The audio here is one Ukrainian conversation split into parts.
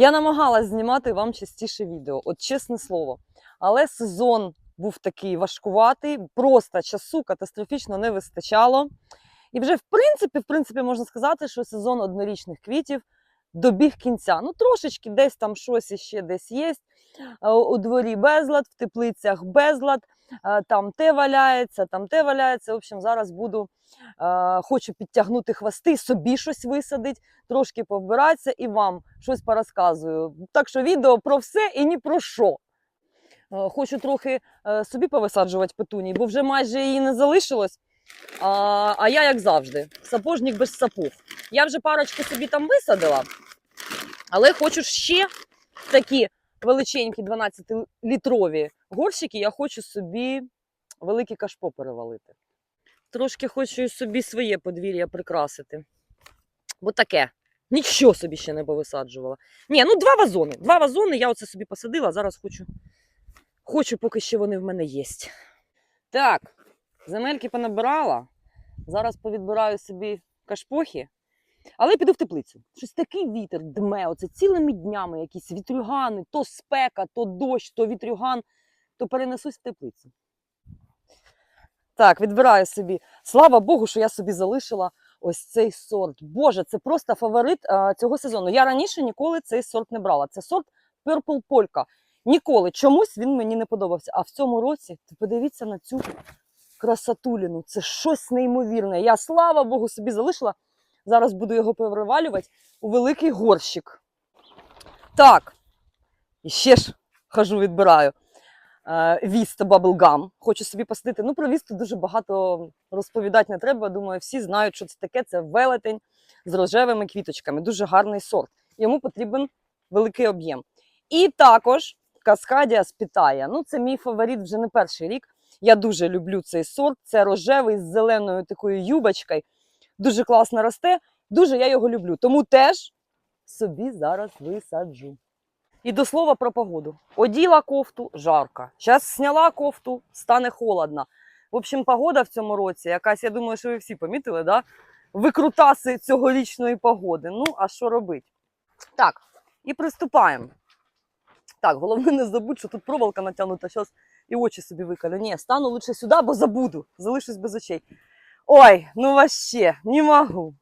Я намагалась знімати вам частіше відео, от чесне слово. Але сезон був такий важкуватий, просто часу катастрофічно не вистачало. І вже, в принципі, в принципі, можна сказати, що сезон однорічних квітів добіг кінця. Ну, трошечки десь там щось іще десь є. У дворі безлад, в теплицях безлад, там те валяється, там те валяється. В общем, зараз буду, хочу підтягнути хвости, собі щось висадити, трошки повбиратися і вам щось порозказую. Так що відео про все і ні про що. Хочу трохи е, собі повисаджувати петуній, бо вже майже її не залишилось. А, а я, як завжди, сапожник без сапог. Я вже парочку собі там висадила, але хочу ще такі величенькі 12-літрові горщики, я хочу собі велике кашпо перевалити. Трошки хочу собі своє подвір'я прикрасити. Бо таке. Нічого собі ще не повисаджувала. Ні, ну два вазони. Два вазони я оце собі посадила, зараз хочу. Хочу, поки ще вони в мене є. Так, земельки понабирала. Зараз повідбираю собі кашпохи, але піду в теплицю. Щось такий вітер дме, оце цілими днями якісь вітрюгани, то спека, то дощ, то вітрюган, то перенесусь в теплицю. Так, відбираю собі. Слава Богу, що я собі залишила ось цей сорт. Боже, це просто фаворит а, цього сезону. Я раніше ніколи цей сорт не брала. Це сорт Purple Polka. Ніколи. Чомусь він мені не подобався. А в цьому році, ти подивіться на цю красотуліну. Це щось неймовірне. Я, слава Богу, собі залишила. Зараз буду його перевалювати у великий горщик. Так, і ще ж хожу, відбираю. Е, Віста Bubblegum. Хочу собі посадити. Ну, про вісту дуже багато розповідати не треба. Думаю, всі знають, що це таке. Це велетень з рожевими квіточками. Дуже гарний сорт. Йому потрібен великий об'єм. І також Каскадія спітає. Ну, це мій фаворит вже не перший рік. Я дуже люблю цей сорт. Це рожевий з зеленою такою юбочкою. Дуже класно росте. Дуже я його люблю. Тому теж собі зараз висаджу. І до слова про погоду. Оділа кофту жарко. Зараз зняла кофту, стане холодно. В общем, погода в цьому році, якась, я думаю, що ви всі помітили, да? викрутаси цьогорічної погоди. Ну, а що робити? Так, і приступаємо. Так, головне не забудь, що тут проволока натягнута, зараз і очі собі викалю. Ні, стану лучше сюди, бо забуду. Залишусь без очей. Ой, ну вообще, не можу.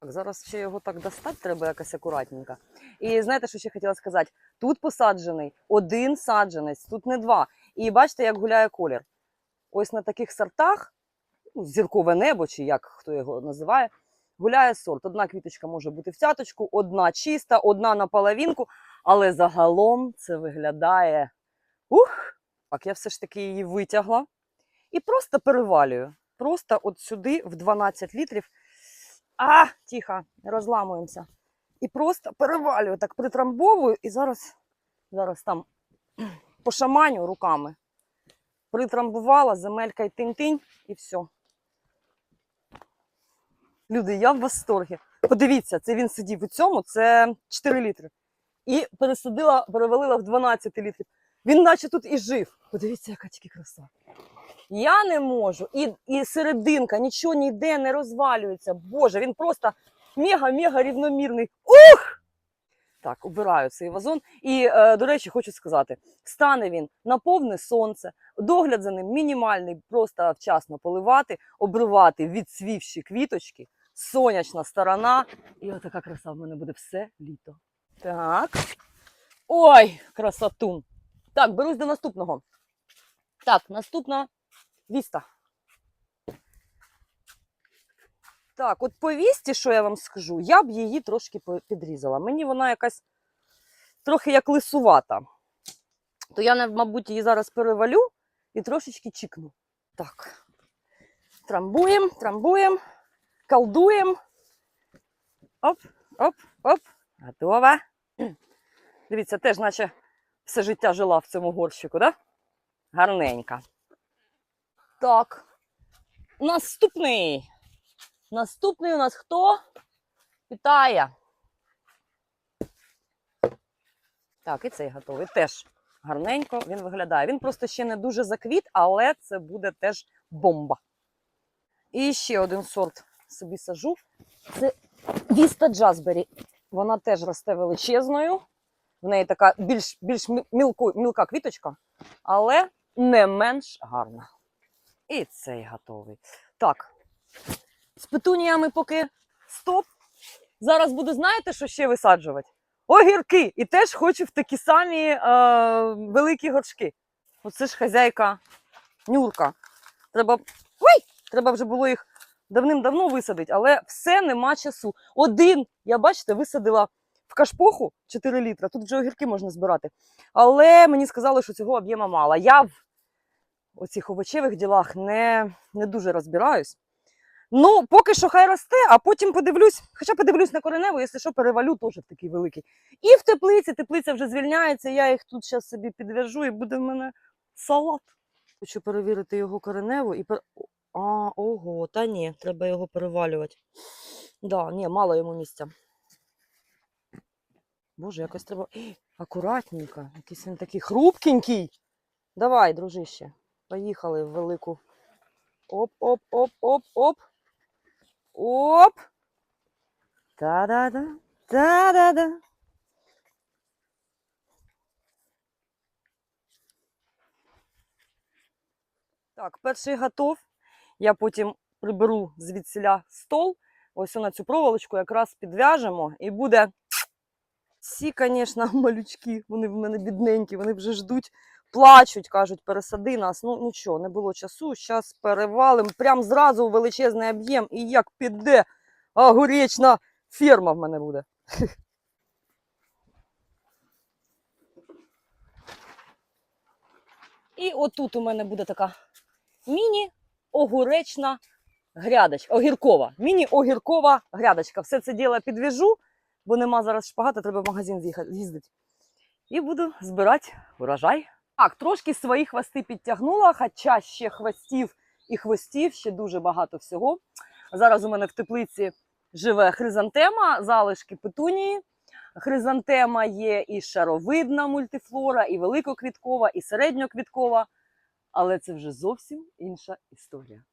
Так, зараз ще його так достати треба якось акуратненько. І знаєте, що ще хотіла сказати? Тут посаджений один саджанець, тут не два. І бачите, як гуляє колір. Ось на таких сортах, ну, зіркове небо, чи як хто його називає, гуляє сорт. Одна квіточка може бути в цяточку, одна чиста, одна на половинку, але загалом це виглядає. Ух! Так, я все ж таки її витягла і просто перевалюю. Просто от сюди в 12 літрів. А, тихо, розламуємося. І просто перевалюю, так притрамбовую, і зараз, зараз там пошаманю руками. Притрамбувала, земелька й тинь-тинь, і все. Люди, я в восторгі. Подивіться, це він сидів у цьому, це 4 літри. І пересадила, перевалила в 12 літрів. Він наче тут і жив. Подивіться, яка тільки краса. Я не можу. І, і серединка, нічого ніде не розвалюється. Боже, він просто мега-мега рівномірний. Ух! Так, убираю цей вазон. І, е, до речі, хочу сказати: стане він на повне сонце, догляд за ним мінімальний, просто вчасно поливати, обривати відсвівші квіточки, сонячна сторона. І отака краса в мене буде все літо. Так. Ой, красотун. Так, берусь до наступного. Так, наступна віста. Так, от по вісті, що я вам скажу, я б її трошки підрізала. Мені вона якась трохи як лисувата. То я, мабуть, її зараз перевалю і трошечки чікну. Так. Трамбуємо, трамбуємо, колдуємо. Оп, оп, оп. Готова. Дивіться, теж, наче все життя жила в цьому горщику, да? Гарненька. Так. Наступний. Наступний у нас хто? Питає. Так, і цей готовий. Теж гарненько він виглядає. Він просто ще не дуже заквіт, але це буде теж бомба. І ще один сорт собі сажу. Це Віста Джазбері. Вона теж росте величезною. В неї така більш, більш мілку, мілка квіточка, але не менш гарна. І цей готовий. Так, з петуніями поки стоп. Зараз буду, знаєте, що ще висаджувати? Огірки! І теж хочу в такі самі е, великі горшки. Оце ж хазяйка Нюрка. Треба. Ой! Треба вже було їх давним-давно висадити, але все нема часу. Один, я бачите, висадила в кашпоху 4 літра. Тут вже огірки можна збирати. Але мені сказали, що цього об'єма мало. Я в оцих овочевих ділах не, не дуже розбираюсь. Ну, поки що хай росте, а потім подивлюсь, хоча подивлюсь на кореневу, якщо що, перевалю теж такий великий. І в теплиці, теплиця вже звільняється, я їх тут зараз собі підв'яжу і буде в мене салат. Хочу перевірити його кореневу і. А, ого, та ні, треба його перевалювати. Да, ні, мало йому місця. Боже, якось треба. Акуратненько, якийсь він такий хрупкенький. Давай, дружище, поїхали в велику. Оп, оп, оп, оп, оп. Оп. Та-да-да. Та-да-да. Так, перший готов. Я потім приберу звідсіля стол. Ось на цю проволочку якраз підв'яжемо і буде. Ці, звісно, малючки, вони в мене бідненькі, вони вже ждуть, плачуть, кажуть, пересади нас. Ну нічого, не було часу. Зараз перевалимо прям зразу величезний об'єм і як піде огуречна ферма в мене буде. І отут у мене буде така міні-огуречна грядочка, огіркова, міні-огіркова грядочка. Все це діло підв'яжу, бо нема зараз шпагата, треба в магазин з'їздити. І буду збирати урожай. Так, трошки свої хвости підтягнула, хоча ще хвостів і хвостів, ще дуже багато всього. Зараз у мене в теплиці живе хризантема, залишки петунії. Хризантема є і шаровидна мультифлора, і великоквіткова, і середньоквіткова. Але це вже зовсім інша історія.